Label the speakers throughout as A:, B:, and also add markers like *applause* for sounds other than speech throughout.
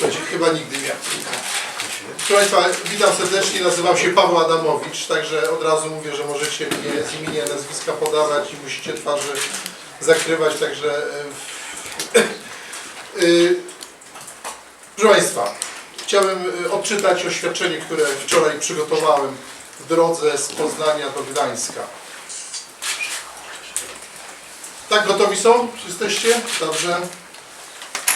A: Słuchajcie, chyba nigdy nie. Proszę Państwa, witam serdecznie, nazywam się Paweł Adamowicz, także od razu mówię, że możecie mnie z imienia, nazwiska podawać i musicie twarzy zakrywać, także... e, *coughs* e, Proszę Państwa, chciałem e, odczytać oświadczenie, które wczoraj przygotowałem w drodze z Poznania do Gdańska. Tak, gotowi są? Jesteście? Dobrze.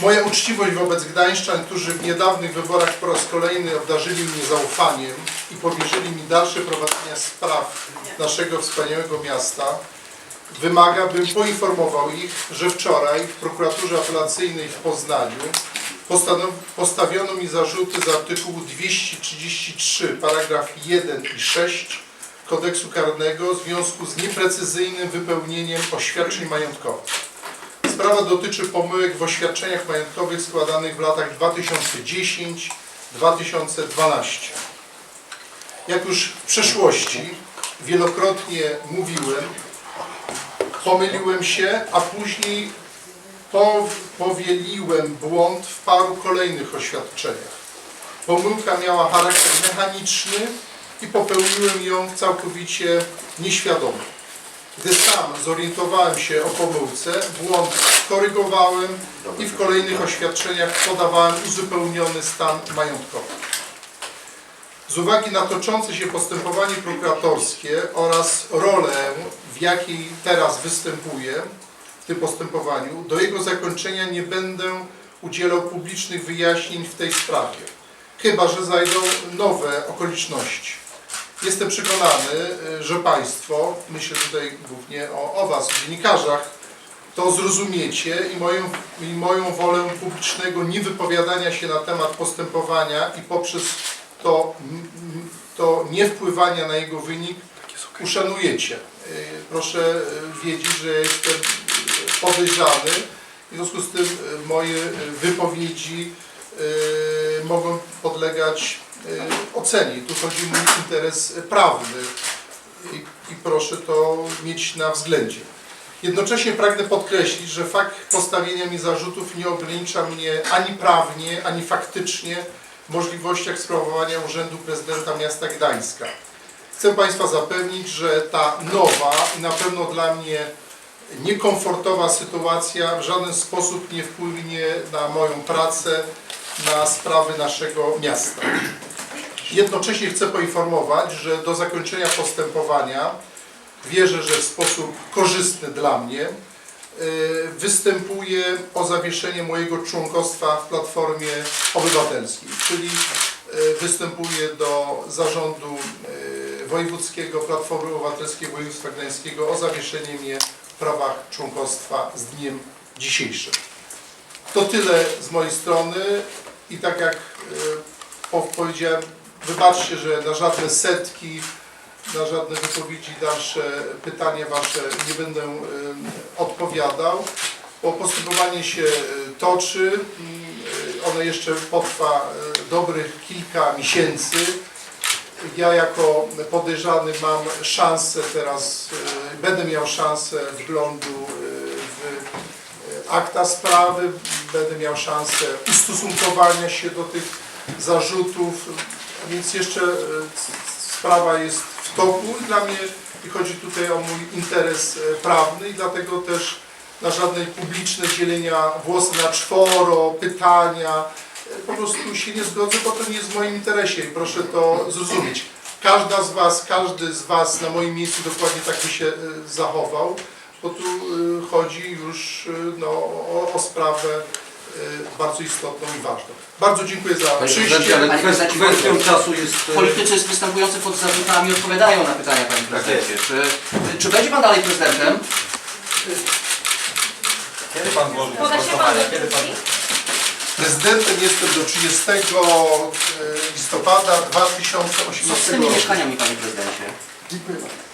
A: Moja uczciwość wobec Gdańszczan, którzy w niedawnych wyborach po raz kolejny obdarzyli mnie zaufaniem i powierzyli mi dalsze prowadzenie spraw naszego wspaniałego miasta, wymaga, bym poinformował ich, że wczoraj w prokuraturze apelacyjnej w Poznaniu postawiono mi zarzuty z artykułu 233, paragraf 1 i 6 kodeksu karnego w związku z nieprecyzyjnym wypełnieniem oświadczeń majątkowych. Sprawa dotyczy pomyłek w oświadczeniach majątkowych składanych w latach 2010-2012. Jak już w przeszłości wielokrotnie mówiłem, pomyliłem się, a później po, powieliłem błąd w paru kolejnych oświadczeniach. Pomyłka miała charakter mechaniczny i popełniłem ją całkowicie nieświadomie. Gdy sam zorientowałem się o pomyłce, błąd korygowałem i w kolejnych oświadczeniach podawałem uzupełniony stan majątkowy. Z uwagi na toczące się postępowanie prokuratorskie oraz rolę, w jakiej teraz występuję w tym postępowaniu, do jego zakończenia nie będę udzielał publicznych wyjaśnień w tej sprawie, chyba że zajdą nowe okoliczności. Jestem przekonany, y, że Państwo, myślę tutaj głównie o, o Was, dziennikarzach, to zrozumiecie i moją, i moją wolę publicznego niewypowiadania się na temat postępowania i poprzez to, to nie wpływania na jego wynik uszanujecie. Y, Proszę y, wiedzieć, że jestem podejrzany w związku z tym moje wypowiedzi mogą podlegać y, ocenie. Tu chodzi o mój interes prawny i, i proszę to mieć na względzie. Jednocześnie pragnę podkreślić, że fakt postawienia mi zarzutów nie ogranicza mnie ani prawnie, ani faktycznie w możliwościach sprawowania urzędu prezydenta miasta Gdańska. Chcę Państwa zapewnić, że ta nowa i na pewno dla mnie niekomfortowa sytuacja w żaden sposób nie wpłynie na moją pracę, na sprawy naszego miasta. Jednocześnie chcę poinformować, że do zakończenia postępowania wierzę, że w sposób korzystny dla mnie y, występuję o zawieszenie mojego członkostwa w Platformie Obywatelskiej, czyli y, występuję do zarządu y, wojewódzkiego Platformy Obywatelskiej Województwa Gdańskiego o zawieszenie mnie w prawach członkostwa z dniem dzisiejszym. To tyle z mojej strony i tak jak po- powiedziałem, wybaczcie, że na żadne setki, na żadne wypowiedzi, dalsze pytania Wasze nie będę odpowiadał, bo postępowanie się y, toczy, y, ono jeszcze potrwa y, dobrych kilka miesięcy. Ja jako podejrzany mam szansę teraz, będę miał szansę wglądu w akta sprawy, będę miał szansę ustosunkowania się do tych zarzutów, więc jeszcze c- sprawa jest w toku i dla mnie i chodzi tutaj o mój interes y, prawny i dlatego też na żadne publiczne dzielenia włosy na czworo, pytania, po prostu się nie zgodzę, bo to nie jest w moim interesie i proszę to zrozumieć. Każda z Was, każdy z Was na moim miejscu dokładnie tak by się zachował, bo tu chodzi już no, o, o sprawę Y, bardzo istotną i ważną. Bardzo dziękuję za
B: Panie
A: przyjście.
B: prezydencie, ale
C: Panie
B: kwestią czasu jest... Y,
C: Politycy występujący pod zarzutami odpowiadają na pytania, panie tak prezydencie. Czy, y, czy będzie pan dalej prezydentem?
D: Kiedy pan złoży
E: Poda pan...
A: Prezydentem jestem do 30 listopada
C: Co z tymi mieszkaniami, panie prezydencie?
A: Dziękuję bardzo.